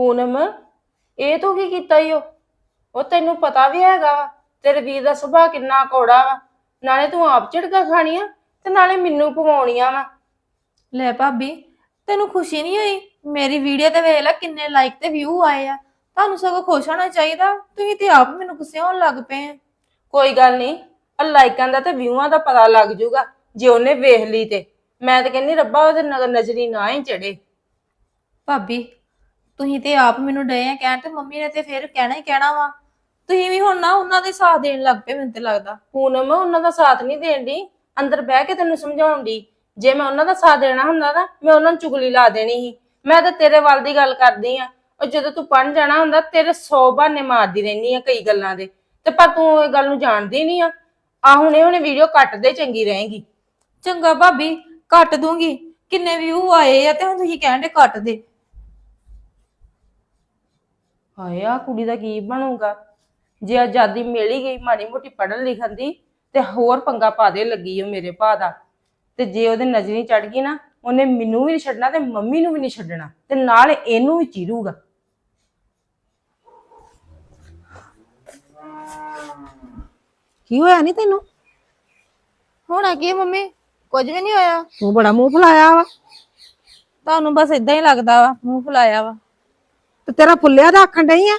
ਪੂਨਮ ਇਹ ਤੂੰ ਕੀ ਕੀਤਾ ਈ ਓ? ਉਹ ਤੈਨੂੰ ਪਤਾ ਵੀ ਹੈਗਾ ਵਾ ਤੇਰੇ ਵੀਰ ਦਾ ਸੁਭਾਅ ਕਿੰਨਾ ਕੌੜਾ ਵਾ। ਨਾਲੇ ਤੂੰ ਆਪ ਝੜਕਾ ਖਾਣੀਆਂ ਤੇ ਨਾਲੇ ਮੈਨੂੰ ਪਵਾਉਣੀਆਂ ਵਾ। ਲੈ ਭਾਬੀ ਤੈਨੂੰ ਖੁਸ਼ੀ ਨਹੀਂ ਹੋਈ? ਮੇਰੀ ਵੀਡੀਓ ਤੇ ਵੇਖ ਲੈ ਕਿੰਨੇ ਲਾਈਕ ਤੇ ਵਿਊ ਆਏ ਆ। ਤੁਹਾਨੂੰ ਸਗੋਂ ਖੁਸ਼ ਹੋਣਾ ਚਾਹੀਦਾ। ਤੁਸੀਂ ਤੇ ਆਪ ਮੈਨੂੰ ਗੁੱਸੇ ਹੋਣ ਲੱਗ ਪਏ ਆ। ਕੋਈ ਗੱਲ ਨਹੀਂ ਆ ਲਾਈਕਾਂ ਦਾ ਤੇ ਵਿਊਆਂ ਦਾ ਪਤਾ ਲੱਗ ਜੂਗਾ ਜੇ ਉਹਨੇ ਵੇਖ ਲਈ ਤੇ। ਮੈਂ ਤਾਂ ਕਹਿੰਨੀ ਰੱਬਾ ਉਹਦੇ ਨਜ਼ਰੀ ਨਾ ਹੀ ਚੜੇ। ਭਾਬੀ ਤੁਸੀਂ ਤੇ ਆਪ ਮੈਨੂੰ ਡਏ ਆ ਕਹਿਣ ਤੇ ਮੰਮੀ ਨੇ ਤੇ ਫਿਰ ਕਹਿਣਾ ਹੀ ਕਹਿਣਾ ਵਾ। ਤੁਸੀਂ ਵੀ ਹੁਣ ਨਾ ਉਹਨਾਂ ਦੇ ਸਾਥ ਦੇਣ ਲੱਗ ਪਏ ਮੈਨੂੰ ਤੇ ਲੱਗਦਾ। ਪੂਨਮ ਉਹਨਾਂ ਦਾ ਸਾਥ ਨਹੀਂ ਦੇਣ ਦੀ ਅੰਦਰ ਬਹਿ ਕੇ ਤੈਨੂੰ ਸਮਝਾਉਣ ਦੀ ਜੇ ਮੈਂ ਉਹਨਾਂ ਦਾ ਸਾਥ ਦੇਣਾ ਹੁੰਦਾ ਨਾ ਮੈਂ ਉਹਨਾਂ ਨੂੰ ਚੁਗਲੀ ਲਾ ਦੇਣੀ ਸੀ। ਮੈਂ ਤਾਂ ਤੇਰੇ ਵੱਲ ਦੀ ਗੱਲ ਕਰਦੀ ਆ। ਉਹ ਜਦੋਂ ਤੂੰ ਪੜਨ ਜਾਣਾ ਹੁੰਦਾ ਤੇਰੇ 100 ਬਹਾਨੇ ਮਾਰਦੀ ਰਹਿਨੀ ਆ ਕਈ ਗੱਲਾਂ ਦੇ। ਤੇ ਪਰ ਤੂੰ ਇਹ ਗੱਲ ਨੂੰ ਜਾਣਦੀ ਨਹੀਂ ਆ। ਆ ਹੁਣੇ ਹੁਣੇ ਵੀਡੀਓ ਕੱਟ ਦੇ ਚੰਗੀ ਰਹੇਗੀ। ਚੰਗਾ ਭਾਬੀ ਕੱਟ ਦੂੰਗੀ। ਕਿੰਨੇ ਵਿਊ ਆਏ ਆ ਤੇ ਹੁਣ ਤੁਸੀਂ ਕਹਿਣ ਦੇ ਕੱਟ ਦੇ। ਹਾਏ ਆ ਕੁੜੀ ਦਾ ਕੀ ਬਣੂਗਾ? ਜੇ ਆਜ਼ਾਦੀ ਮਿਲ ਹੀ ਗਈ ਮਾੜੀ ਮੋਟੀ ਪੜਨ ਲਿਖਣ ਦੀ ਤੇ ਹੋਰ ਪੰਗਾ ਪਾ ਦੇ ਲੱਗੀ ਉਹ ਮੇਰੇ ਭਾ ਦਾ। ਤੇ ਜੇ ਉਹਦੇ ਨਜ਼ਰੀ ਚੜ ਗਈ ਨਾ ਉਹਨੇ ਮੈਨੂੰ ਵੀ ਨਹੀਂ ਛੱਡਣਾ ਤੇ ਮੰਮੀ ਨੂੰ ਵੀ ਨਹੀਂ ਛੱਡਣਾ ਤੇ ਨਾਲ ਇਹਨੂੰ ਵੀ ਚੀਰੂਗਾ। ਕੀ ਹੋਇਆ ਨਹੀਂ ਤੈਨੂੰ? ਹੁਣ ਕੀ ਮੰਮੀ? ਕੁਝ ਵੀ ਨਹੀਂ ਹੋਇਆ। ਤੂੰ ਬੜਾ ਮੂੰਹ ਫੁਲਾਇਆ ਵਾ। ਤੁਹਾਨੂੰ ਬਸ ਇਦਾਂ ਹੀ ਲੱਗਦਾ ਵਾ ਮੂੰਹ ਫੁਲਾਇਆ ਵਾ। ਤੇ ਤੇਰਾ ਫੁੱਲਿਆ ਦਾ ਆਖਣ ਡਈ ਆ?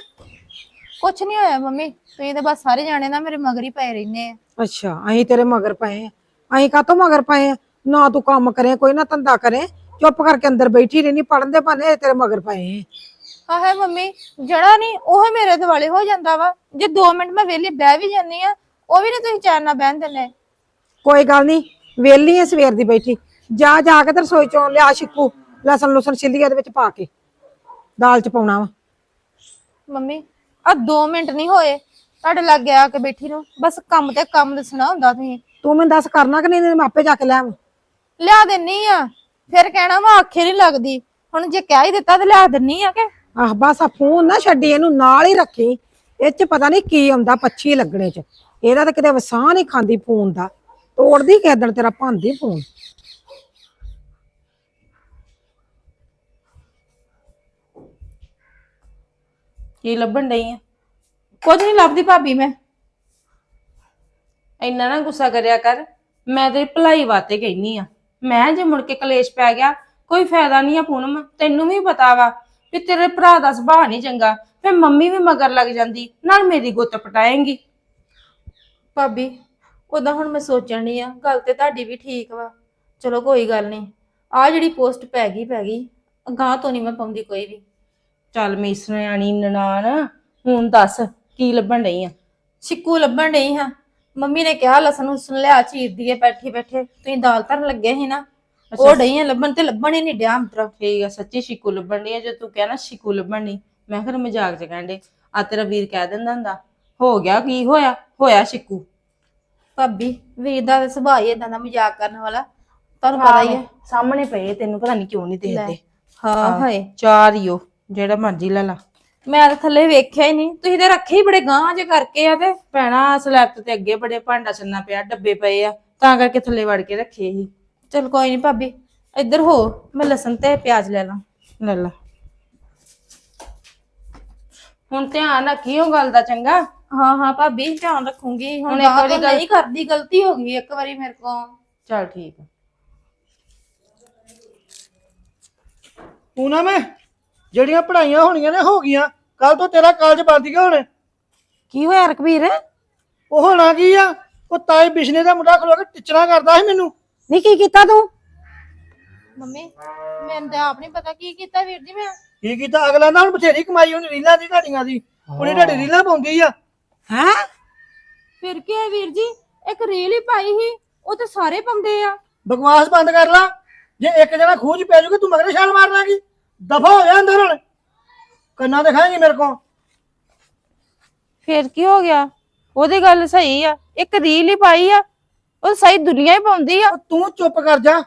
ਕੁਝ ਨਹੀਂ ਹੋਇਆ ਮੰਮੀ ਤੁਸੀਂ ਤਾਂ ਬਸ ਸਾਰੇ ਜਾਣੇ ਨਾ ਮੇਰੇ ਮਗਰ ਹੀ ਪਏ ਰਹਿੰਦੇ ਆ। ਅੱਛਾ ਅਸੀਂ ਤੇਰੇ ਮਗਰ ਪਏ ਆ। ਅਸੀਂ ਕਾਤੋਂ ਮਗਰ ਪਏ ਆ? ਨਾ ਤੂੰ ਕੰਮ ਕਰੇ ਕੋਈ ਨਾ ਧੰਦਾ ਕਰੇ। ਚੁੱਪ ਕਰਕੇ ਅੰਦਰ ਬੈਠੀ ਰਹਿਨੀ ਪੜਨ ਦੇ ਭਾਨੇ ਤੇਰੇ ਮਗਰ ਪਏ ਆ। ਆਹੇ ਮੰਮੀ ਜੜਾ ਨਹੀਂ ਉਹ ਮੇਰੇ ਦਿਵਾਲੇ ਹੋ ਜਾਂਦਾ ਵਾ। ਜੇ 2 ਮਿੰਟ ਮੈਂ ਵਿਹਲੀ ਬਹਿ ਵੀ ਜਾਂਦੀ ਆ ਉਹ ਵੀ ਨਹੀਂ ਤੁਸੀਂ ਚੈਨ ਨਾਲ ਬਹਿਣ ਦਿੰਦੇ। ਕੋਈ ਗੱਲ ਨਹੀਂ ਵੇਲੀ ਆ ਸਵੇਰ ਦੀ ਬੈਠੀ। ਜਾ ਜਾ ਕੇ ਤੇ ਰਸੋਈ ਚੋਂ ਲਿਆ ਸ਼ਿੱਕੂ ਲਸਣ ਲੁਸਣ ਛਿੱਲੀਆਂ ਦੇ ਵਿੱਚ ਪਾ ਕੇ। ਦਾਲ ਚ ਪਾਉਣਾ ਵਾ। ਮੰਮੀ ਆ 2 ਮਿੰਟ ਨਹੀਂ ਹੋਏ। ਤੁਹਾਡੇ ਲੱਗ ਆ ਕੇ ਬੈਠੀ ਨੂੰ ਬਸ ਕੰਮ ਤੇ ਕੰਮ ਦੱਸਣਾ ਹੁੰਦਾ ਤੁਸੀਂ। ਤੂੰ ਮੈਨੂੰ ਦੱਸ ਕਰਨਾ ਕਿ ਨਹੀਂ ਮੈਂ ਆਪੇ ਜਾ ਕੇ ਲੈ ਆਵਾਂ। ਲਿਆ ਦਿੰਨੀ ਆ। ਫਿਰ ਕਹਿਣਾ ਵਾ ਆਖੇ ਨਹੀਂ ਲੱਗਦੀ। ਹੁਣ ਜੇ ਕਹਿ ਹੀ ਦਿੱਤਾ ਤੇ ਲਿਆ ਦਿੰਨੀ ਆ ਕਿ? ਆਹ ਬਸ ਆ ਫੋਨ ਨਾ ਛੱਡੀ ਇਹਨੂੰ ਨਾਲ ਹੀ ਰੱਖੀ। ਇਹ ਚ ਪਤਾ ਨਹੀਂ ਕੀ ਆਉਂਦਾ ਪੱਛੀ ਲੱਗਣੇ ਚ। ਇਹਦਾ ਤਾਂ ਕਿਤੇ ਵਸਾਹ ਨਹੀਂ ਖਾਂਦੀ ਫੋਨ ਦਾ। ਤੋੜਦੀ ਕਿਦਣ ਤੇਰਾ ਭਾਂਦੀ ਫੋਨ। ਕੀ ਲੱਭਣ ਡਈ ਆ? ਕੁਝ ਨਹੀਂ ਲੱਭਦੀ ਭਾਬੀ ਮੈਂ। ਇੰਨਾ ਨਾ ਗੁੱਸਾ ਕਰਿਆ ਕਰ, ਮੈਂ ਤੇਰੀ ਭਲਾਈ ਵਾਤੇ ਕਹਿਨੀ ਆ। ਮੈਂ ਜੇ ਮੁੜ ਕੇ ਕਲੇਸ਼ ਪੈ ਗਿਆ, ਕੋਈ ਫਾਇਦਾ ਨਹੀਂ ਆ ਪੂਨਮ, ਤੈਨੂੰ ਵੀ ਪਤਾ ਵਾ ਵੀ ਤੇਰੇ ਭਰਾ ਦਾ ਸੁਭਾਅ ਨਹੀਂ ਚੰਗਾ, ਫਿਰ ਮੰਮੀ ਵੀ ਮਗਰ ਲੱਗ ਜਾਂਦੀ, ਨਾਲ ਮੇਰੀ ਗੁੱਤ ਪਟਾਏਂਗੀ। ਭਾਬੀ ਉਦਾਂ ਹੁਣ ਮੈਂ ਸੋਚਣ ਡਈ ਆ, ਗੱਲ ਤੇ ਤੁਹਾਡੀ ਵੀ ਠੀਕ ਵਾ। ਚਲੋ ਕੋਈ ਗੱਲ ਨਹੀਂ ਆ ਜਿਹੜੀ ਪੋਸਟ ਪੈ ਗਈ ਪੈ ਗਈ। ਅਗਾਂਹ ਤੋਂ ਨਹੀਂ ਮੈਂ ਪਾਉਂਦੀ ਕੋਈ ਵੀ। ਚੱਲ ਮਿਸਰਾਣੀ ਨਨਾਣ ਹੁਣ ਦੱਸ ਕੀ ਲੱਭਣ ਡਈ ਆ? ਛਿੱਕੂ ਲੱਭਣ ਡਈ ਹਾਂ। ਮੰਮੀ ਨੇ ਕਿਹਾ ਲਸਣ ਉਸਨ ਲਿਆ ਚੀਰ ਦੀਏ ਬੈਠੀ ਬੈਠੇ। ਤੁਸੀਂ ਦਾਲ ਧਰਨ ਲੱਗੇ ਸੀ ਨਾ। ਉਹ ਡਈ ਆ ਲੱਭਣ ਤੇ ਲੱਭਣ ਹੀ ਨਹੀਂ ਡਿਆ ਅੰਤਰਾ। ਠੀਕ ਆ ਸੱਚੀ ਸ਼ਿਕੂ ਲੱਭਣ ਡਈ ਆ। ਜੇ ਤੂੰ ਕਹਿ ਨਾ ਸ਼ਿਕੂ ਲੱਭਣ ਨਹੀਂ ਮੈਂ ਫਿਰ ਮਜ਼ਾਕ ਚ ਕਹਿੰਦੇ ਆ ਤੇਰਾ ਵੀਰ ਕਹਿ ਦਿੰਦਾ ਹੁੰਦਾ ਹੋ ਗਿਆ ਕੀ ਹੋਇਆ? ਹੋਇਆ ਸ਼ਿਕੂ। ਭਾਬੀ ਵੀਰ ਦਾ ਤਾਂ ਸੁਭਾਅ ਹੀ ਏਦਾਂ ਦਾ ਮਜ਼ਾਕ ਕਰਨ ਵਾਲਾ। ਤੁਹਾਨੂੰ ਪਤਾ ਹੀ ਹੈ ਸਾਹਮਣੇ ਪਏ ਤੈਨੂੰ ਪਤਾ ਨਹੀਂ ਕਿਉਂ ਨਹੀਂ ਦੇਖਦੇ। ਹਾਂ ਹਾਏ। ਚਾਰ ਹੀ ਉਹ। ਜਿਹੜਾ ਮਰਜ਼ੀ ਲੈ ਲਾ। ਮੈਂ ਤਾਂ ਥੱਲੇ ਵੇਖਿਆ ਹੀ ਨਹੀਂ। ਤੁਸੀਂ ਤੇ ਰੱਖੇ ਹੀ ਬੜੇ ਗਾਂਹ ਜੇ ਕਰਕੇ ਆ ਤੇ। ਭੈਣਾ ਸਲੈਬ ਤੇ ਅੱਗੇ ਬੜੇ ਭਾਂਡਾ ਛੰਨਾ ਪਿਆ ਡੱਬੇ ਪਏ ਆ। ਤਾਂ ਕਰਕੇ ਥੱਲੇ ਵੜ ਕੇ ਰੱਖੇ ਸੀ। ਚਲ ਕੋਈ ਨਹੀਂ ਭਾਬੀ ਇੱਧਰ ਹੋ। ਮੈਂ ਲਸਣ ਤੇ ਪਿਆਜ਼ ਲੈ ਲਾਂ। ਲੈ ਲਾ। ਹੁਣ ਧਿਆਨ ਰੱਖੀ ਉਹ ਗੱਲ ਦਾ ਚੰਗਾ। ਹਾਂ ਹਾਂ ਭਾਬੀ ਧਿਆਨ ਰੱਖੂੰਗੀ। ਹੁਣ ਇੱਕ ਵਾਰੀ ਗੱਲ- ਨਹੀਂ ਕਰਦੀ ਗਲਤੀ ਹੋ ਗਈ ਇੱਕ ਵਾਰੀ ਮੇਰੇ ਕੋਲ। ਚਲ ਠੀਕ ਆ। ਪੂਨਮ ਜਿਹੜੀਆਂ ਪੜ੍ਹਾਈਆਂ ਹੋਣੀਆਂ ਨੇ ਹੋ ਗਈਆਂ ਕੱਲ ਤੋਂ ਤੇਰਾ ਕਾਲਜ ਬੰਦ ਗਿਆ ਹੁਣ? ਕੀ ਹੋਇਆ ਰਕਬੀਰ? ਉਹ ਹੋਣਾ ਕੀ ਆ? ਉਹ ਤਾਏ ਬਿਸ਼ਨੇ ਦਾ ਮੁੰਡਾ ਖਲੋ ਕੇ ਟਿਚਣਾ ਕਰਦਾ ਸੀ ਮੈਨੂੰ। ਨਹੀਂ ਕੀ ਕੀਤਾ ਤੂੰ? ਮੰਮੀ ਮੈਨੂੰ ਤਾਂ ਆਪ ਨਹੀਂ ਪਤਾ ਕੀ ਕੀਤਾ ਵੀਰ ਜੀ ਮੈਂ। ਕੀ ਕੀਤਾ? ਅਗਲਾ ਨਾ ਹੁਣ ਬਥੇਰੀ ਕਮਾਈ ਉਹਨੇ ਰੀਲਾਂ ਦੀ ਘਾਟੀਆਂ ਦੀ। ਉਹਨੇ ਢਾਡੀ ਰੀਲਾਂ ਪਾਉਂਦੀ ਆ। ਹੈ? ਫਿਰ ਕੀ ਹੈ ਵੀਰ ਜੀ? ਇੱਕ ਰੀਲ ਹੀ ਪਾਈ ਸੀ ਉਹ ਤੇ ਸਾਰੇ ਪਾਉਂਦੇ ਆ। ਬਕਵਾਸ ਬੰਦ ਕਰ ਲਾ। ਜੇ ਇੱਕ ਜਣਾ ਖੂਹ 'ਚ ਪੈ ਜਾਊਗਾ ਤੂੰ ਮਗਰੇ ਛਾਲ ਮਾਰ ਲਾਂਗੀ। ਦਫਾ ਹੋ ਜਾ ਅੰਦਰ ਕੰਨਾਂ ਦਿਖਾਏਂਗੀ ਮੇਰੇ ਕੋਲ। ਫਿਰ ਕੀ ਹੋ ਗਿਆ? ਉਹਦੀ ਗੱਲ ਸਹੀ ਆ ਇੱਕ ਰੀਲ ਹੀ ਪਾਈ ਆ ਉਹ ਸਹੀ ਦੁਨੀਆ ਹੀ ਪਾਉਂਦੀ ਆ। ਤੂੰ ਚੁੱਪ ਕਰ ਜਾ।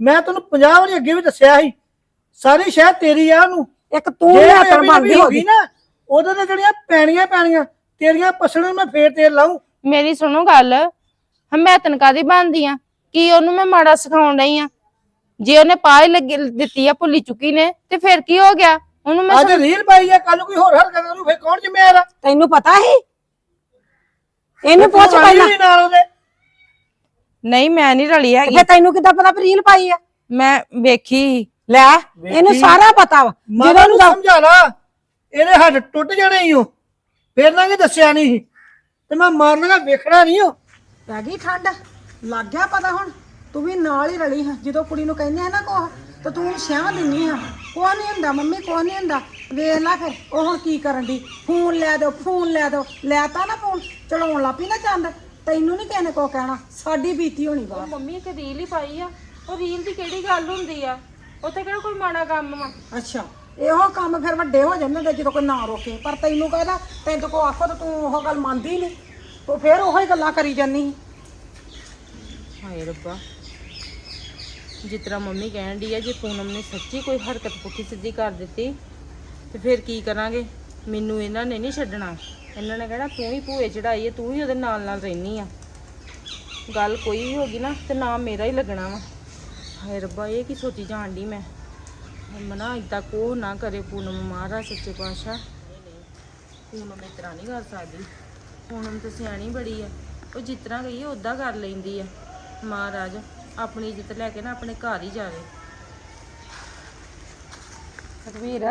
ਮੈਂ ਤੈਨੂੰ 50 ਵਾਰੀ ਅੱਗੇ ਵੀ ਦੱਸਿਆ ਸੀ ਸਾਰੀ ਸ਼ਹਿਰ ਤੇਰੀ ਆ ਉਹਨੂੰ। ਇੱਕ ਤੂੰ ਜੇ ਅਭੀ ਬਣਦੀ ਹੋ ਗਈ। ਨਾ ਉਹਦੇ ਤੇ ਜਿਹੜੀਆਂ ਪੈਣੀਆਂ ਪੈਣੀਆਂ ਤੇਰੀਆਂ ਪਸਣਾਂ ਮੈਂ ਫੇਰ ਤੇਲ ਲਾਉਂ ਮੇਰੀ ਸੁਣੋ ਗੱਲ ਮੈਂ ਤਨਕਾ ਦੀ ਬਣਦੀ ਆ ਕੀ ਉਹਨੂੰ ਮੈਂ ਮਾੜਾ ਸਿਖਾਉਣ ਰਹੀ ਆ? ਜੇ ਉਹਨੇ ਪਾਏ ਲੱਗੀ ਦਿੱਤੀ ਆ ਭੁੱਲੀ ਚੁੱਕੀ ਨੇ ਤੇ ਫਿਰ ਕੀ ਹੋ ਗਿਆ? ਉਹਨੂੰ ਮੈਂ ਅੱਜ ਰੀਲ ਪਾਈ ਆ ਕੱਲ ਕੋਈ ਹੋਰ ਹਰਕਤ ਕਰੂ ਫੇਰ ਕੌਣ ਜ਼ਿੰਮੇਵਾਰ ਆ? ਤੈਨੂੰ ਪਤਾ ਹੀ ਇਹਨੂੰ ਪੁੱਛ ਪਹਿਲਾਂ। ਵੀ ਨਾਲ ਉਹਦੇ। ਨਹੀਂ ਮੈਂ ਨਹੀਂ ਰਲੀ ਹੈਗੀ। ਫੇ ਤੈਨੂੰ ਕਿੱਦਾਂ ਪਤਾ ਵੀ ਰੀਲ ਪਾਈ ਆ? ਮੈਂ ਵੇਖੀ। ਲੈ ਇਹਨੂੰ। ਸਾਰਾ ਪਤਾ ਵਾ। ਜਦੋਂ ਨੂੰ ਸਮਝਾ ਲਾ। ਇਹਦੇ ਹੱਥ ਟੁੱਟ ਜਾਣੇ ਹੀ ਉਹ ਫੇਰ ਨਾ ਕਿ ਦੱਸਿਆ ਨਹੀਂ ਸੀ। ਤੇ ਮੈਂ ਮਾਰਨਾ ਵੇਖਣਾ ਨਹੀਂ ਉਹ ਪੈ ਗਈ ਠੰਡ। ਲੱਗ ਗਿਆ ਪਤਾ ਹੁਣ। ਤੂੰ ਵੀ ਨਾਲ ਹੀ ਰਲੀ ਹੈ। ਜਦੋਂ ਕੁੜੀ ਨੂੰ ਕਹਿੰਦੇ ਆ ਨਾ ਕੋਹ ਤੇ ਤੂੰ ਸਿਆਹ ਦਿੰਨੀ ਆ ਕੋ ਨਹੀਂ ਹੁੰਦਾ ਮੰਮੀ ਕੋ ਨਹੀਂ ਹੁੰਦਾ। ਵੇਖ ਲੈ ਫਿਰ ਉਹ ਹੁਣ ਕੀ ਕਰਨ ਦੀ ਫੋਨ ਲੈ ਦੋ ਫੋਨ ਲੈ ਦੋ ਲੈ ਤਾ ਨਾ ਫੋਨ ਚਲਾਉਣ ਲੱਪੀ ਨਾ ਚੰਦ। ਤੈਨੂੰ ਨਹੀਂ ਕਿਸੇ ਨੇ ਕੋ ਕਹਿਣਾ ਸਾਡੀ ਬੀਤੀ ਹੋਣੀ ਵਾ ਮੰਮੀ ਇੱਕ ਰੀਲ ਹੀ ਪਾਈ ਆ। ਉਹ ਰੀਲ ਦੀ ਕਿਹੜੀ ਗੱਲ ਹੁੰਦੀ ਆ? ਉੱਥੇ ਕਿਹੜਾ ਕੋਈ ਮਾੜਾ ਕੰਮ ਵਾ? ਅੱਛਾ ਇਹੋ ਕੰਮ ਫਿਰ ਵੱਡੇ ਹੋ ਜਾਂਦੇ ਨੇ ਜਦੋਂ ਕੋਈ ਨਾ ਰੋਕੇ। ਪਰ ਤੈਨੂੰ ਕਹਿੰਦਾ? ਤੈਨੂੰ ਕੋ ਆਖੋ ਤਾਂ ਤੂੰ ਉਹ ਗੱਲ ਮੰਨਦੀ ਨਹੀਂ ਤੂੰ ਫਿਰ ਉਹੋ ਹੀ ਗੱਲਾਂ ਕਰੀ ਜਾਂਦੀ ਹਾਏ ਰੱਬਾ। ਜਿਸ ਤਰ੍ਹਾਂ ਮੰਮੀ ਕਹਿਣ ਦੀ ਆ ਜੇ ਪੂਨਮ ਨੇ ਸੱਚੀ ਕੋਈ ਹਰਕਤ ਪੁੱਠੀ ਸਿੱਧੀ ਕਰ ਦਿੱਤੀ, ਤੇ ਫਿਰ ਕੀ ਕਰਾਂਗੇ? ਮੈਨੂੰ ਇਹਨਾਂ ਨੇ ਨਹੀਂ ਛੱਡਣਾ। ਇਹਨਾਂ ਨੇ ਕਹਿਣਾ, ਤੂੰ ਹੀ ਭੂਏ ਚੜਾਈ ਹੈ ਤੂੰ ਹੀ ਉਹਦੇ ਨਾਲ ਨਾਲ ਰਹਿਨੀ ਆ। ਗੱਲ ਕੋਈ ਵੀ ਹੋਗੀ ਨਾ, ਤੇ ਨਾਮ ਮੇਰਾ ਹੀ ਲੱਗਣਾ ਵਾ। ਹਾਏ ਰੱਬਾ, ਇਹ ਕੀ ਸੋਚੀ ਜਾਣ ਦੀ ਮੈਂ? ਮਨਾ ਇਦਾਂ ਕੋ ਨਾ ਕਰੇ ਪੂਨਮ ਮਹਾਰਾਜ, ਸੱਚੇ ਪਾਤਸ਼ਾਹ। ਪੂਨਮ ਇਸ ਤਰ੍ਹਾਂ ਨਹੀਂ ਕਰ ਸਕਦੀ। ਪੂਨਮ ਤਾਂ ਸਿਆਣੀ ਬੜੀ ਆ। ਉਹ ਜਿਸ ਤਰ੍ਹਾਂ ਗਈ ਹੈ ਉਦਾਂ ਕਰ ਲੈਂਦੀ ਆ। ਮਹਾਰਾਜ ਆਪਣੀ ਇੱਜ਼ਤ ਲੈ ਕੇ ਨਾ ਆਪਣੇ ਘਰ ਹੀ ਜਾਵੇ। ਸਤਵੀਰ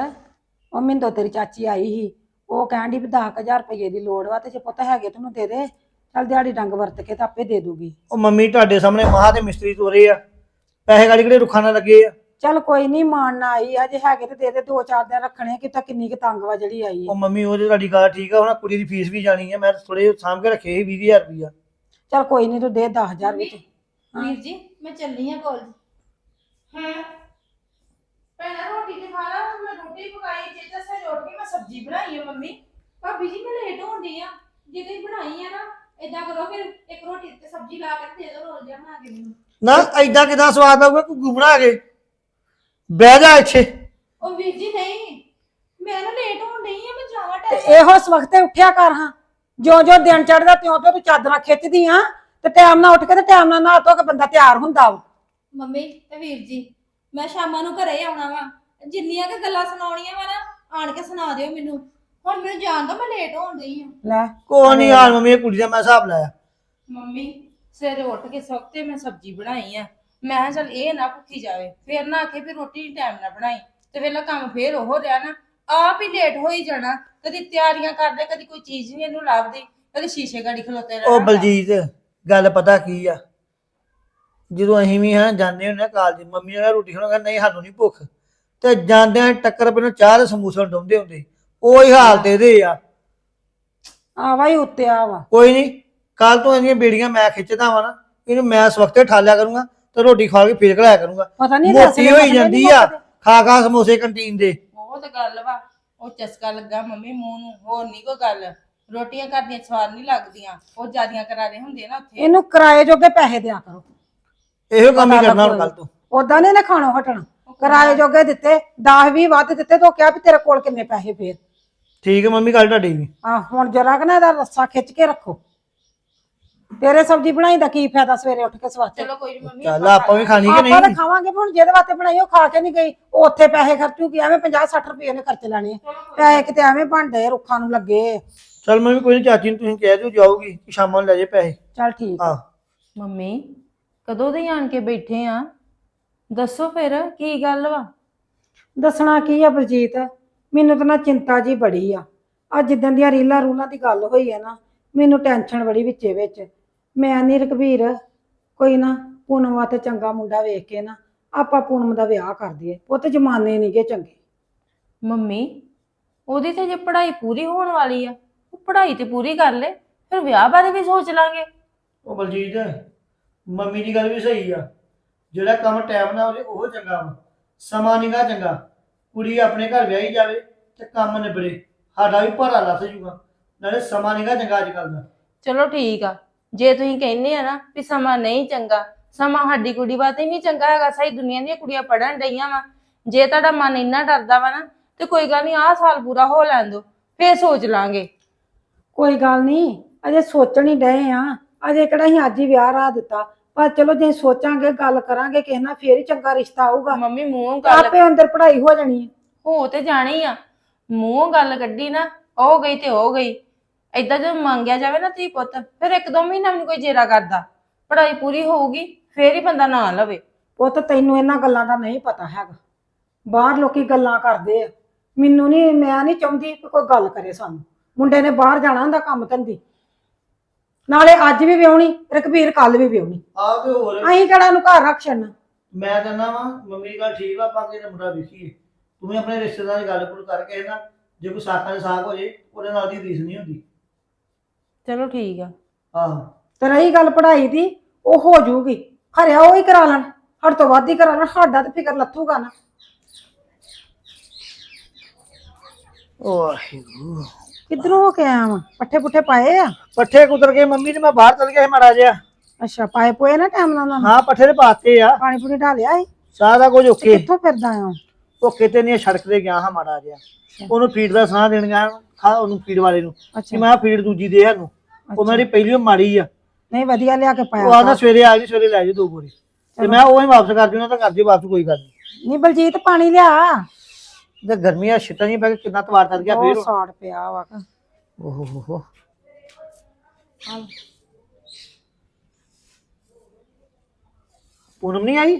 ਉਹ ਮਿੰਦੋ ਤੇਰੀ ਚਾਚੀ ਆਈ ਸੀ। ਉਹ ਕਹਿਣ ਦੀ ਵੀ 10000 ਰੁਪਏ ਦੀ ਲੋੜ ਵਾ ਤੇ ਜੇ ਪੁੱਤ ਹੈਗੇ ਤੈਨੂੰ ਦੇ ਦੇ ਚੱਲ ਦਿਹਾੜੀ ਡੰਗ ਵਰਤ ਕੇ ਤਾਂ ਆਪੇ ਦੇ ਦੂਗੀ। ਉਹ ਮੰਮੀ ਤੁਹਾਡੇ ਸਾਹਮਣੇ ਮਹਾ ਦੇ ਮਿਸਤਰੀ ਤੋਰੇ ਆ। ਪੈਸੇ ਗਾੜੀ ਕਿਹੜੇ ਰੁੱਖਾਂ ਨਾਲ ਲੱਗੇ ਆ? ਚੱਲ ਕੋਈ ਨਹੀਂ ਮਾਣ ਨਾ ਆਈ ਹਜੇ ਹੈਗੇ ਤੇ ਦੇ ਦੇ ਦੋ ਚਾਰ ਦਿਨ ਰੱਖਣੇ ਕਿ ਤਾਂ ਕਿੰਨੀ ਕੁ ਤੰਗ ਵਾ ਜਿਹੜੀ ਆਈ ਉਹ ਹੈ ਮੰਮੀ ਉਹਦੇ ਤੁਹਾਡੀ ਗੱਲ ਠੀਕ ਆ ਹੁਣ ਕੁੜੀ ਦੀ ਫੀਸ ਵੀ ਜਾਣੀ ਆ। ਮੈਂ ਥੋੜੇ ਸਾਂਭ ਕੇ ਰੱਖੇ ਸੀ 20000 ਰੁਪਇਆ ਚੱਲ ਕੋਈ ਨਹੀਂ ਤੂੰ ਦੇ 10000 ਵਿੱਚ। ਵੀਰ ਜੀ ਮੈਂ ਚੱਲੀ ਆ ਕਾਲਜ ਹਾਂ? ਪਹਿਲਾਂ ਰੋਟੀ ਤੇ ਖਾ ਲਾ ਮੈਂ ਰੋਟੀ ਪਕਾਈ ਜੇ ਤਾਂ ਰੋਟੀ ਮੈਂ ਸਬਜ਼ੀ ਬਣਾਈ ਹੈ ਮੰਮੀ। ਭਾਬੀ ਜੀ ਮੈਂ ਲੇਟ ਹੋਣੀ ਆ। ਜੇ ਤੁਸੀਂ ਬਣਾਈ ਆ ਨਾ ਏਦਾਂ ਕਰੋ ਫਿਰ ਇੱਕ ਰੋਟੀ ਤੇ ਸਬਜ਼ੀ ਲਾ ਕੇ ਦੇ ਦਿਓ ਰੋਲ ਜਿਹਾ ਬਣਾ ਕੇ ਮੈਨੂੰ ਨਾ ਐਦਾਂ ਕਿਦਾਂ ਸਵਾਦ ਆਊਗਾ ਘੁੱਗੂ ਬਣਾ ਕੇ? ਬਹਿ ਜਾ ਇੱਥੇ। ਉਹ ਵੀਰ ਜੀ ਨਹੀਂ। ਮੈਂ ਨਾ ਲੇਟ ਹੋਣ ਡਈ ਆ ਮੈਂ ਜਾਵਾਂ ਟੈਸਟ ਇਹੋ ਇਸ ਵਕਤੇ ਉੱਠਿਆ ਕਰ ਹਾਂ। ਜੋ ਜੋ ਦਿਨ ਚੜਦਾ ਤਿਉਂ ਤਿਉਂ ਤੂੰ ਚਾਦਰਾਂ ਖਿੱਚਦੀ ਆ। ਤੇ ਟਾਈਮ ਨਾਲ ਉੱਠ ਕੇ ਤੇ ਟਾਈਮ ਨਾਲ ਨਹਾ ਧੋ ਕੇ ਬੰਦਾ ਤਿਆਰ ਹੁੰਦਾ ਵਾ। ਮੰਮੀ ਤੇ ਵੀਰ ਜੀ ਮੈਂ ਸ਼ਾਮਾਂ ਨੂੰ ਘਰੇ ਆਉਣਾ ਵਾ। ਜਿੰਨੀਆਂ ਕੁ ਗੱਲਾਂ ਸੁਣਾਉਣੀਆਂ ਵਾ ਨਾ ਆਣ ਕੇ ਸੁਣਾ ਦਿਓ ਮੈਨੂੰ। ਹੁਣ ਮੈਨੂੰ ਜਾਣ ਦੋ ਮੈਂ ਲੇਟ ਹੋਣ ਡਈ ਆ ਲੈ ਕੋਈ ਨਹੀਂ ਯਾਰ ਮੰਮੀ ਇਹ ਕੁੜੀ ਦਾ ਮੈਂ ਹਿਸਾਬ ਲਾਇਆ। ਮੰਮੀ ਸਵੇਰੇ ਉੱਠ ਕੇ ਸਵਖਤੇ ਮੈਂ ਸਬਜ਼ੀ ਬਣਾਈ ਆ। ਮੈਂ ਕਿਹਾ ਚੱਲ ਇਹ ਨਾ ਭੁੱਖੀ ਜਾਵੇ। ਫਿਰ ਨਾ ਆਖੇ ਵੀ ਰੋਟੀ ਟਾਈਮ ਨਾਲ ਬਣਾਈ। ਤੇ ਵੇਲਾ ਕੰਮ ਫੇਰ ਉਹ ਰਿਹਾ ਨਾ। ਆਪ ਹੀ ਲੇਟ ਹੋ ਹੀ ਜਾਣਾ। ਕਦੀ ਤਿਆਰੀਆਂ ਕਰਦੇ ਕਦੀ ਕੋਈ ਚੀਜ਼ ਨਹੀਂ ਇਹਨੂੰ ਲੱਭਦੀ। ਕਦੀ ਸ਼ੀਸ਼ੇ ਗਾੜੀ ਖਲੋਤੇ ਰਹਿਣਾ। ਉਹ ਬਲਜੀਤ ਗੱਲ ਪਤਾ ਕੀ ਆ? ਜਦੋਂ ਅਸੀਂ ਵੀ ਹਾਂ ਜਾਂਦੇ ਹੁੰਦੇ ਆ ਕਾਲਜ ਮੰਮੀ ਨੇ ਰੋਟੀ ਖਾਣਾ ਨਹੀਂ ਸਾਨੂੰ ਨਹੀਂ ਭੁੱਖ। ਤੇ ਜਾਂਦਿਆਂ ਟੱਕਰ ਪਹਿਲਾਂ ਚਾਹ ਦੇ ਸਮੋਸੇ ਡੋਂਦੇ ਹੁੰਦੇ। ਉਹੀ ਹਾਲ ਤੇ ਇਹਦੇ ਆ। ਆਵਾ ਹੀ ਉੱਤੇ ਆ ਵਾ ਕੋਈ ਨਹੀਂ ਕੱਲ ਤੋਂ ਇਹਦੀਆਂ ਬੇੜੀਆਂ ਮੈਂ ਖਿੱਚਦਾ ਵਾਂ ਨਾ ਇਹਨੂੰ ਮੈਂ ਇਸ ਵਕਤੇ ਠਾਲਿਆ ਕਰੂੰਗਾ ਤੇ ਰੋਟੀ ਖਾ ਕੇ ਫੇਰ ਖਲਾਇਆ ਕਰੂੰਗਾ। ਪਤਾ ਨਹੀਂ ਮੋਟੀ ਹੋਈ ਜਾਂਦੀ ਆ ਖਾ ਖਾ ਸਮੋਸੇ ਕੰਟੀਨ ਦੇ। ਉਹ ਤਾਂ ਗੱਲ ਵਾ ਉਹ ਚਸਕਾ ਲੱਗਾ ਮੰਮੀ ਮੂੰਹ ਨੂੰ ਹੋਰ ਨਹੀਂ ਕੋਈ ਗੱਲ। ਰੋਟੀਆਂ ਕਰਦੀਆਂ ਸਵਾਦ ਨਹੀਂ ਲੱਗਦੀਆਂ। ਉਹ ਜਿਆਦੀਆਂ ਕਰਾਰੇ ਹੁੰਦੇ ਨਾ ਉੱਥੇ। ਇਹਨੂੰ ਕਿਰਾਏ ਜੋਗੇ ਪੈਸੇ ਦਿਆ ਕਰੋ। ਇਹੋ ਕੰਮ ਹੀ ਕਰਨਾ ਹੁਣ ਕੱਲ ਤੋਂ। ਉਦਾਂ ਨੇ ਨਾ ਖਾਣੋ ਹਟਣਾ। ਕਿਰਾਏ ਜੋਗੇ ਦਿੱਤੇ 10 20 ਵੱਧ ਦਿੱਤੇ ਤਾਂ ਕਿਹਾ ਵੀ ਤੇਰੇ ਕੋਲ ਕਿੰਨੇ ਪੈਸੇ ਫੇਰ। ਠੀਕ ਹੈ ਮੰਮੀ ਕੱਲ ਤੁਹਾਡੀ ਵੀ। ਆ ਹੁਣ ਜਰਾ ਕਿ ਨਾ ਇਹਦਾ ਰੱਸਾ ਖਿੱਚ ਕੇ ਰੱਖੋ। ਤੇਰੇ ਸਬਜ਼ੀ ਬਣਾਈ ਦਾ ਕੀ ਫਾਇਦਾ ਸਵੇਰੇ ਉੱਠ ਕੇ ਸਵਾਤੇ ਚਲੋ ਕੋਈ ਨੀ ਮੰਮੀ ਚੱਲ ਆਪਾਂ ਵੀ ਖਾਣੀ ਕਿ ਆਪਾਂ ਤਾਂ ਨਹੀਂ? ਖਾਵਾਂਗੇ ਹੁਣ ਜਿਹਦੇ ਵਾਸਤੇ ਬਣਾਈ ਉਹ ਖਾ ਕੇ ਨਹੀਂ ਗਈ। ਉਹ ਉੱਥੇ ਪੈਸੇ ਖਰਚੂਗੀ ਐਵੇਂ 50 60 ਰੁਪਏ ਨੇ ਖਰਚ ਲੈਣੇ ਆ। ਪੈਸੇ ਕਿਤੇ ਐਵੇਂ ਭਾਂਡੇ ਰੁੱਖਾਂ ਨੂੰ ਲੱਗੇ। ਚੱਲ ਮੰਮੀ ਕੋਈ ਨਹੀਂ ਚਾਚੀ ਨੂੰ ਤੁਸੀਂ ਕਹਿ ਦਿਓ ਜਾਊਗੀ ਕਿ ਸ਼ਾਮਾਂ ਨੂੰ ਲੈ ਜੇ ਪੈਸੇ। ਚੱਲ ਠੀਕ ਆਹ ਮੰਮੀ ਕਦੋਂ ਦੇ ਆਣ ਕੇ ਬੈਠੇ ਆ? ਦੱਸੋ ਫਿਰ ਕੀ ਗੱਲ ਵਾ? ਦੱਸਣਾ ਕੀ ਆ ਬਲਜੀਤ? ਮੈਨੂੰ ਤਾਂ ਨਾ ਚਿੰਤਾ ਜੀ ਬੜੀ ਆ। ਆ ਜਿੱਦਾਂ ਦੀਆਂ ਰੀਲਾਂ ਰੂਲਾਂ ਦੀ ਗੱਲ ਹੋਈ ਆ ਨਾ ਮੈਨੂੰ ਟੈਨਸ਼ਨ ਬੜੀ ਵਿੱਚੇ ਵਿੱਚ। ਮੈਂ ਨਹੀਂ ਰਕਬੀਰ ਕੋਈ ਨਾ ਪੂਨਮ ਵਾਸਤੇ ਚੰਗਾ ਮੁੰਡਾ ਵੇਖ ਕੇ ਨਾ ਆਪਾਂ ਪੂਨਮ ਦਾ ਵਿਆਹ ਕਰ ਦਈਏ। ਪੁੱਤ ਜਮਾਨੇ ਨਹੀਂਗੇ ਚੰਗੇ। ਮੰਮੀ ਉਹਦੀ ਤੇ ਜੇ ਪੜ੍ਹਾਈ ਪੂਰੀ ਹੋਣ ਵਾਲੀ ਆ ਪੜ੍ਹਾਈ ਤੇ ਪੂਰੀ ਕਰ ਲੈ ਫਿਰ ਵਿਆਹ ਬਾਰੇ ਵੀ ਸੋਚ ਲਾਂਗੇ। ਉਹ ਬਲਜੀਤ ਮੰਮੀ ਦੀ ਗੱਲ ਵੀ ਸਹੀ ਆ। ਜਿਹੜਾ ਕੰਮ ਟਾਈਮ ਨਾਲ ਹੋਵੇ ਉਹ ਚੰਗਾ ਵਾ। ਸਮਾਂ ਨਹੀਂਗਾ ਚੰਗਾ। ਕੁੜੀ ਆਪਣੇ ਘਰ ਵਿਆਹੀ ਜਾਵੇ ਤੇ ਕੰਮ ਨਿਬੜੇ ਸਾਡਾ ਵੀ ਭਾਰਾ ਲੱਥ ਜੂਗਾ। ਨਾਲੇ ਸਮਾਂ ਨਹੀਂਗਾ ਚੰਗਾ ਅੱਜ ਕੱਲ ਦਾ। ਚਲੋ ਠੀਕ ਆ। ਜੇ ਤੁਸੀਂ ਕਹਿੰਦੇ ਆ ਨਾ ਵੀ ਸਮਾਂ ਨਹੀਂ ਚੰਗਾ ਸਮਾਂ ਸਾਡੀ ਕੁੜੀ ਵਾਸਤੇ ਨਹੀਂ ਚੰਗਾ ਹੈਗਾ ਸਹੀ ਦੁਨੀਆ ਦੀਆਂ ਕੁੜੀਆਂ ਪੜਨ ਡਈਆਂ ਵਾ। ਜੇ ਤੁਹਾਡਾ ਮਨ ਇੰਨਾ ਡਰਦਾ ਵਾ ਨਾ ਤੇ ਕੋਈ ਗੱਲ ਨਹੀਂ ਆਹ ਸਾਲ ਪੂਰਾ ਹੋ ਲੈਣ ਦਿਓ ਫੇਰ ਸੋਚ ਲਾਂਗੇ। ਕੋਈ ਗੱਲ ਨਹੀਂ ਅਜੇ ਸੋਚਣ ਹੀ ਡਏ ਆ। ਅਜੇ ਕਿਹੜਾ ਅਸੀਂ ਅੱਜ ਹੀ ਵਿਆਹ ਰਾ ਦਿੱਤਾ। ਪਰ ਚਲੋ ਜੇ ਸੋਚਾਂਗੇ ਗੱਲ ਕਰਾਂਗੇ ਕਿਸੇ ਨਾਲ ਫੇਰ ਹੀ ਚੰਗਾ ਰਿਸ਼ਤਾ ਆਊਗਾ। ਮੰਮੀ ਮੂੰਹ ਗੱਲ ਆਪੇ ਅੰਦਰ ਪੜ੍ਹਾਈ ਹੋ ਜਾਣੀ ਹੈ। ਹੋ ਤੇ ਜਾਣੀ ਆ। ਮੂੰਹ ਗੱਲ ਕੱਢੀ ਨਾ ਉਹ ਗਈ ਤੇ ਉਹ ਗਈ। ਏਦਾਂ ਜਦੋਂ ਮੰਗਿਆ ਜਾਵੇ ਨਾ ਤੀ ਪੁੱਤ ਫਿਰ ਇੱਕ ਦੋ ਮਹੀਨਾ ਵੀ ਨੀ ਕੋਈ ਜੇਰਾ ਕਰਦਾ। ਪੜ੍ਹਾਈ ਪੂਰੀ ਹੋਊਗੀ ਫੇਰ ਹੀ ਬੰਦਾ ਨਾ ਲਵੇ। ਪੁੱਤ ਤੈਨੂੰ ਇਹਨਾਂ ਗੱਲਾਂ ਦਾ ਨਹੀਂ ਪਤਾ ਹੈਗਾ। ਬਾਹਰ ਲੋਕੀ ਗੱਲਾਂ ਕਰਦੇ ਆ। ਮੈਨੂੰ ਨਹੀਂ ਮੈਂ ਨਹੀਂ ਚਾਹੁੰਦੀ ਕਿ ਕੋਈ ਗੱਲ ਕਰੇ ਸਾਨੂੰ। ਮੁੰਡੇ ਨੇ ਬਾਹਰ ਜਾਣਾ ਹੁੰਦਾ ਕੰਮ ਧੰਦੀ। ਨਾਲੇ ਅੱਜ ਵੀ ਵਿਆਹਣੀ ਰਕਬੀਰ ਕੱਲ ਵੀ ਵਿਆਹਣੀ। ਆ ਤੇ ਹੋਰ। ਅਸੀਂ ਕਿਹੜਾ ਨੂੰ ਘਰ ਰੱਖ ਛੱਡਣਾ? ਮੈਂ ਕਹਿੰਦਾ ਵਾ ਮੰਮੀ ਦੀ ਗੱਲ ਠੀਕ ਆ ਆਪਾਂ ਕਿਹਦਾ ਮੁੰਡਾ ਵੇਖੀਏ। ਤੂੰ ਵੀ ਆਪਣੇ ਰਿਸ਼ਤੇਦਾਰ ਦੀ ਗੱਲ ਗੁੱਲ ਕਰਕੇ ਨਾ ਜੇ ਕੋਈ ਸਾਕਾਂ ਦੇ ਸਾਕ ਹੋ ਜੇ ਉਹਦੇ ਨਾਲ ਦੀ ਰੀਸ ਨਹੀਂ ਹੁੰਦੀ। ਚਲੋ ਠੀਕ ਆ। ਆਹੋ। ਤੇ ਰਹੀ ਗੱਲ ਪੜ੍ਹਾਈ ਦੀ ਉਹ ਹੋ ਜੂਗੀ। ਹਰਿਆ ਉਹ ਹੀ ਕਰਾ ਲੈਣ ਹੜ ਤੋਂ ਵੱਧ ਹੀ ਕਰਾ ਲੈਣ ਸਾਡਾ ਤੇ ਫਿਕਰ ਲੱਥੂਗਾ ਨਾ। ਵਾਹਿਗੁਰੂ। ਕਿੱਧਰੋਂ ਹੋ ਕੇ ਆਇਆ ਵਾਂ? ਪੱਠੇ ਪੁੱਠੇ ਪਾਏ ਆ? ਪੱਠੇ ਕੁਤਰ ਕੇ ਮੰਮੀ ਤੇ ਮੈਂ ਬਾਹਰ ਚਲ ਗਿਆ ਸੀ ਮਾੜਾ ਜਿਹਾ। ਅੱਛਾ ਪਾਏ ਪੋਏ ਨਾ ਟਾਈਮ ਨਾਲ ਉਹਨਾਂ ਨੂੰ? ਹਾਂ ਪੱਠੇ ਤੇ ਪਾਤੇ ਆ। ਪਾਣੀ ਪੂਣੀ ਢਾਲਿਆ ਸੀ? ਸਾਰਾ ਕੁਝ ਓਕੇ। ਕਿੱਥੋਂ ਫਿਰਦਾ ਆ ਉਹ? ਕਿਤੇ ਨਹੀਂ ਸੜਕ ਤੇ ਗਿਆ ਹਾਂ ਮਾੜਾ ਜਿਹਾ। ਉਹਨੂੰ ਫੀਡ ਦਾ ਸਾਹ ਦੇਣ ਗਿਆ ਖਾ ਉਹਨੂੰ ਫੀਡ ਵਾਲੇ ਨੂੰ। ਕਿ ਮੈਂ ਫੀਡ ਦੂਜੀ ਦੇ ਸਾਨੂੰ। ਉਹ ਮੇਰੀ ਪਹਿਲੀ ਮਾੜੀ ਆ। ਨਹੀਂ ਵਧੀਆ ਲਿਆ ਕੇ ਪਾਇਆ ਉਹ ਆਦਾ ਸਵੇਰੇ ਆ ਗਈ ਸਵੇਰੇ ਲੈ ਜਾ ਦੋ ਬੋਰੀ। ਤੇ ਮੈਂ ਉਹ ਹੀ ਵਾਪਸ ਕਰ ਦਿਉਣਾ ਤਾਂ ਕਰ ਦਿਓ ਵਾਪਸ ਕੋਈ ਗੱਲ ਨਹੀਂ। ਨਹੀਂ ਬਲਜੀਤ ਪਾਣੀ ਲਿਆ। ਤੇ ਗਰਮੀਆਂ ਛਿੱਟਾਂ ਨਹੀਂ ਪੈ ਕੇ ਕਿੰਨਾ ਤਵਾਰ ਤਰ ਗਿਆ ਫੇਰ ਉਹ ਸਾੜ ਪਿਆ ਵਾ। ਓਹ ਹੋ ਹੋ ਪੂਨਮ ਨਹੀਂ ਆਈ?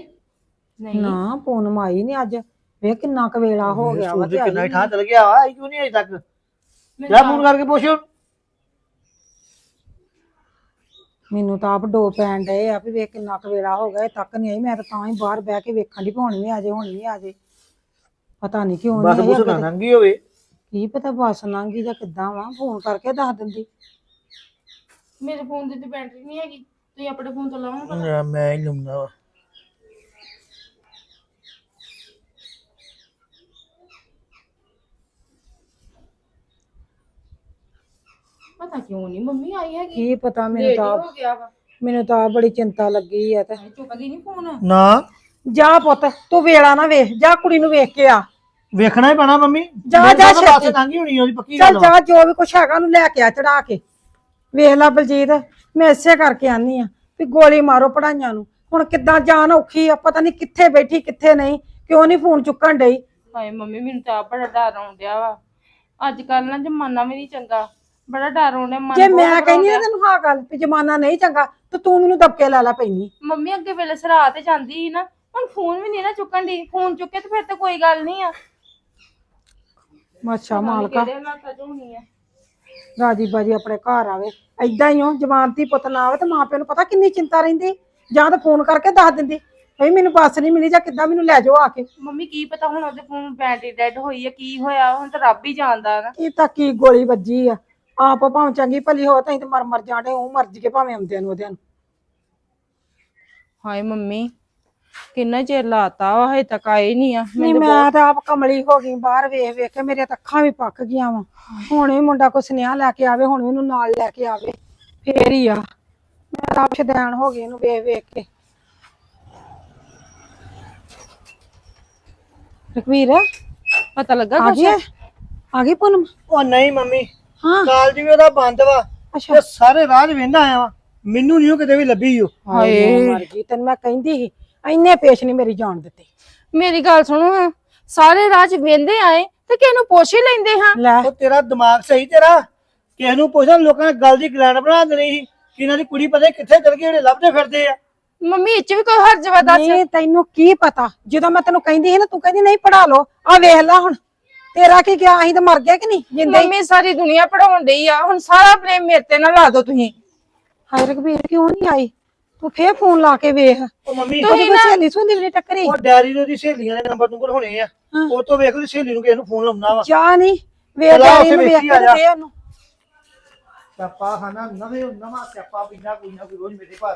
ਨਹੀਂ। ਨਾ ਪੂਨਮ ਆਈ ਨਹੀਂ ਅੱਜ। ਵੇਖ ਕਿੰਨਾ ਕੁ ਵੇਲਾ ਹੋ ਗਿਆ ਵਾ ਤੇ ਆਈ ਕਿੰਨਾ। ਠਾਂ ਚਲ ਗਿਆ ਵਾ ਆਈ ਕਿਉਂ ਨਹੀਂ ਅਜੇ ਤੱਕ? ਜਾ ਫੋਨ ਕਰਕੇ ਪੁੱਛੋ। ਮੈਨੂੰ ਤਾਂ ਆਪ ਡੋ ਪੈਣ ਡਏ ਆ ਵੀ ਵੇਖ ਕਿੰਨਾ ਕੁ ਵੇਲਾ ਹੋ ਗਿਆ ਇਹ ਤੱਕ ਨਹੀਂ ਆਈ ਮੈਂ ਤਾਂ ਤਾਂ ਹੀ ਬਾਹਰ ਬਹਿ ਕੇ ਵੇਖਣ ਦੀ ਹੋਣੀ ਵੀ ਆਜੇ ਹੋਣੀ ਵੀ ਆਜੇ ਪਤਾ ਨਹੀਂ ਕਿਉਂ ਬਸ ਨਹੀਂ ਬੁਸ ਨਾ ਨੰਗੀ ਹੋਵੇ। ਕੀ ਪਤਾ ਬੱਸ ਲੰਘੀ ਜਾਂ ਕਿੱਦਾਂ ਵਾ ਫੋਨ ਕਰਕੇ ਦੱਸ ਦਿੰਦੀ। ਮੇਰੇ ਫੋਨ ਦੀ ਤੇ ਬੈਟਰੀ ਨਹੀਂ ਹੈਗੀ ਤੁਸੀਂ ਆਪਣੇ ਫੋਨ ਤੋਂ ਲਾਓ ਮੈਂ ਹੀ ਲੂੰਗਾ। ਵਾ ਪਤਾ ਕਿਉਂ ਨਹੀਂ ਮੰਮੀ ਆਈ ਹੈਗੀ। ਕੀ ਪਤਾ ਮੈਨੂੰ ਲੇਟ ਤਾਂ ਹੋ ਗਿਆ ਵਾ। ਮੈਨੂੰ ਤਾਂ ਆਪ ਬੜੀ ਚਿੰਤਾ ਲੱਗੀ ਆ ਤੇ। ਚੁੱਕਦੀ ਨਹੀਂ ਫੋਨ। ਨਾ। ਜਾ ਪੁੱਤ ਤੂੰ ਵੇਲਾ ਨਾ ਵੇਖ ਜਾ ਕੁੜੀ ਨੂੰ ਵੇਖ ਕੇ ਆ। ਵੇਖਣਾ ਹੀ ਪੈਣਾ ਮੰਮੀ। ਜਾ, ਮੇਰੇ ਜਾ ਤਾਂ ਬਸ ਛੇਤੀ। ਲੰਘੀ ਹੋਣੀ ਉਹਦੀ ਪੱਕੀ ਚੱਲ ਗੱਲ ਵਾ। ਜਾ ਜੋ ਵੀ ਕੁਛ ਹੈਗਾ ਉਹਨੂੰ ਲੈ ਕੇ ਆ ਚੜਾ ਕੇ। ਵੇਖ ਲੈ ਬਲਜੀਤ ਮੈਂ ਇਸੇ ਕਰਕੇ ਆਨੀ ਆ ਵੀ ਗੋਲੀ ਮਾਰੋ ਪੜਾਈਆਂ ਨੂੰ। ਹੁਣ ਕਿੱਦਾਂ ਜਾਨ ਔਖੀ ਆ ਪਤਾ ਨਹੀਂ ਕਿੱਥੇ ਬੈਠੀ ਕਿੱਥੇ ਨਹੀਂ। ਕਿਉਂ ਨਹੀਂ ਫੋਨ ਚੁੱਕਣ ਡਈ? ਹਾਏ ਮੰਮੀ ਮੈਨੂੰ ਤਾਂ ਆਪ ਬੜਾ ਡਰ ਆਉਂਦਿਆ ਵਾ। ਅੱਜ ਕੱਲ ਨਾ ਜ਼ਮਾਨਾ ਵੀ ਨਹੀਂ ਚੰਗਾ। ਬੜਾ ਡਰ ਆਉਂਦਾ ਮਨ ਜੇ ਬਹੁਤ ਮੈਂ ਕਹਿੰਦੀ ਘਬਰਾਉਂਦਾ। ਤੈਨੂੰ ਹਾਂ ਗੱਲ ਵੀ ਜ਼ਮਾਨਾ ਨਹੀਂ ਚੰਗਾ ਤੇ ਤੂੰ ਮੈਨੂੰ ਦਬਕੇ ਲਾ ਲਾ ਪੈਣੀ ਮੰਮੀ ਅੱਗੇ ਵੇਲੇ ਸਰਾ ਤੇ ਜਾਂਦੀ ਸੀ ਨਾ। ਹੁਣ ਫੋਨ ਵੀ ਨਹੀਂ ਨਾ ਚੁੱਕਣ ਦੀ ਫੋਨ ਚੁੱਕੇ ਤੇ ਫਿਰ ਤੇ ਕੋਈ ਗੱਲ ਨਹੀਂ ਆ। ਅੱਛਾ ਮਾਲਕਾ। ਕਿਹੜੇ ਰਾਜੀ ਬਾਜੀ ਆਪਣੇ ਘਰ ਆਵੇ। ਐਦਾਂ ਹੀ ਹੋ ਜਵਾਨਤੀ ਪੁੱਤ ਨਾ ਆਵੇ ਤੇ ਮਾਂ ਪਿਓ ਨੂੰ ਪਤਾ ਕਿੰਨੀ ਚਿੰਤਾ ਰਹਿੰਦੀ। ਜਾਂ ਤਾਂ ਫੋਨ ਕਰਕੇ ਦੱਸ ਦਿੰਦੀ ਭਈ ਮੈਨੂੰ ਬੱਸ ਨਹੀਂ ਮਿਲੀ ਜਾਂ ਕਿੱਦਾਂ ਮੈਨੂੰ ਲੈ ਜਾਓ ਆ ਕੇ। ਮੰਮੀ ਕੀ ਪਤਾ ਹੁਣ ਉਹਦੇ ਫੋਨ ਬੈਟਰੀ ਡੈਡ ਹੋਈ ਆ ਕੀ ਹੋਇਆ? ਹੁਣ ਤਾਂ ਰੱਬ ਹੀ ਜਾਣਦਾ ਨਾ। ਇਹ ਤਾਂ ਕੀ ਗੋਲੀ ਵੱਜੀ ਆ। ਆਪ ਭਾਵੇਂ ਚੰਗੀ ਭਲੀ ਹੋ ਤਾਂ ਤੇ ਮਰ ਮਰ ਜਾਣੇ ਉਹ ਮਰ ਕੇ ਭਾਵੇਂ ਆਉਂਦਿਆਂ ਨੂੰ ਉਹਦਿਆਂ ਨੂੰ। ਹਾਏ ਮੰਮੀ ਕਿੰਨਾ ਚਿਰ ਲਾਤਾ ਵਾ ਹਜੇ ਤੱਕ ਆਏ ਨਹੀਂ ਆ। ਨਹੀਂ ਮੈਂ ਤਾਂ ਆਪ ਕਮਲੀ ਹੋ ਗਈ ਬਾਹਰ ਵੇਖ ਵੇਖ ਕੇ ਮੇਰੀਆਂ ਤਾਂ ਅੱਖਾਂ ਵੀ ਪੱਕ ਗਈਆਂ ਵਾ। ਹੁਣ ਵੀ ਮੁੰਡਾ ਕੋ ਸੁਨੇਹਾ ਲੈ ਕੇ ਆਵੇ ਹੁਣ ਵੀ ਇਹਨੂੰ ਨਾਲ ਲੈ ਕੇ ਆਵੇ ਫੇਰ ਹੀ ਆ। ਮੈਂ ਤਾਂ ਆਪ ਸ਼ਦੈਣ ਹੋ ਗਈ ਇਹਨੂੰ ਵੇਖ ਵੇਖ ਕੇ। ਰਕਵੀਰ ਪਤਾ ਲੱਗਾ ਆ ਕੁਛ? ਗਈ ਹੈ? ਆ ਗਈ ਪੂਨਮ ਉਹ ਨਹੀਂ ਮੰਮੀ। ਹਾਂ। ਕਾਲਜ ਵੀ ਉਹਦਾ ਬੰਦ ਵਾ ਅੱਛਾ। ਤੇ ਸਾਰੇ ਰਾਹ 'ਚ ਵੇਂਦਾ ਆਇਆ ਵਾ। ਮੈਨੂੰ ਨਹੀਂ ਉਹ ਕਿਤੇ ਵੀ ਲੱਭੀ ਓ ਹਾਏ। ਮਰ ਗਈ ਤੈਨੂੰ ਮੈਂ ਕਹਿੰਦੀ ਸੀ ਇੰਨੇ ਪੇਸ਼ ਨਹੀਂ ਮੇਰੀ ਜਾਣ ਦਿੱਤੇ। ਮੇਰੀ ਗੱਲ ਸੁਣੋ ਹਾਂ ਸਾਰੇ ਚ ਵੇਂਦੇ ਆਏ ਤੇ ਕਿਸ ਨੂੰ ਪੁੱਛ ਹੀ ਲੈਂਦੇ ਹਾਂ? ਲੈ। ਉਹ ਤੇਰਾ ਦਿਮਾਗ ਸਹੀ ਤੇਰਾ। ਕਿਸੇ ਨੂੰ ਪੁੱਛਦਾ ਲੋਕਾਂ ਨੇ ਗੱਲ ਦੀ ਗਲੈਂਡ ਬਣਾ ਦੇਣੀ ਸੀ ਕਿ ਇਹਨਾਂ ਦੀ ਕੁੜੀ ਪਤਾ ਨੀ ਕਿੱਥੇ ਚਲ ਗਈ ਜਿਹੜੇ ਲੱਭਦੇ ਫਿਰਦੇ ਆ। ਮੰਮੀ ਇਹ ਚ ਵੀ ਕੋਈ ਹਰਜ ਵਾ ਦੱਸ। ਨਹੀਂ ਤੈਨੂੰ ਕੀ ਪਤਾ? ਜਦੋਂ ਮੈਂ ਤੈਨੂੰ ਕਹਿੰਦੀ ਸੀ ਨਾ ਤੂੰ ਕਹਿੰਦੀ ਨਹੀਂ ਪੜਾ ਲਓ। ਆ ਵੇਖ ਲੈ ਹੁਣ। ਤੇਰਾ ਕੀ ਗਿਆ? ਅਸੀਂ ਤਾਂ ਮਰ ਗਏ ਕਿ ਨਹੀਂ? ਜਿੰਦੇ ਹੀ ਮੰਮੀ ਸਾਰੀ ਦੁਨੀਆ ਪੜਾਉਣ ਡਈ ਆ। ਹੁਣ ਸਾਰਾ ਬਲੇਮ ਮੇਰੇ ਤੇ ਨਾ ਲਾ ਦੋ ਤੁਸੀਂ। ਹਾਏ ਰਘਬੀਰ ਕਿਉਂ ਨਹੀਂ ਆਈ? ਤੂੰ ਫੇਰ ਫੋਨ ਲਾ ਕੇ ਵੇਖ। ਉਹ ਮੰਮੀ ਉਹਦੀ ਕੋਈ ਸਹੇਲੀ ਸੁਹੇਲੀ ਵੀ ਨੀ ਟੱਕਰੀ। ਉਹ ਡੈਰੀ ਦੇ ਉਹਦੀ ਸਹੇਲੀਆਂ ਦੇ ਨੰਬਰ ਨੰਬਰ ਹੋਣੇ ਆ। ਉਹ ਤੋਂ ਵੇਖ ਉਹਦੀ ਸਹੇਲੀ ਨੂੰ ਕਿਸੇ ਨੂੰ ਫੋਨ ਲਾਉਣਾ ਵਾ। ਜਾ ਨਹੀਂ ਵੇਖ ਚਲਾ ਡੈਡੀ ਉੱਥੇ ਨੂੰ ਵੇਖ ਵੇਖੀ ਕੇ ਆ ਜਾ। ਦੇ ਉਹਨੂੰ। ਸਿਆਪਾ ਖਾਨਾ ਨਵੇਂ ਨਵਾਂ ਸਿਆਪਾ ਪੀਣਾ ਕੋਈ ਨਾ ਕੋਈ ਰੋਜ਼ ਮੇਰੇ ਭਾਰ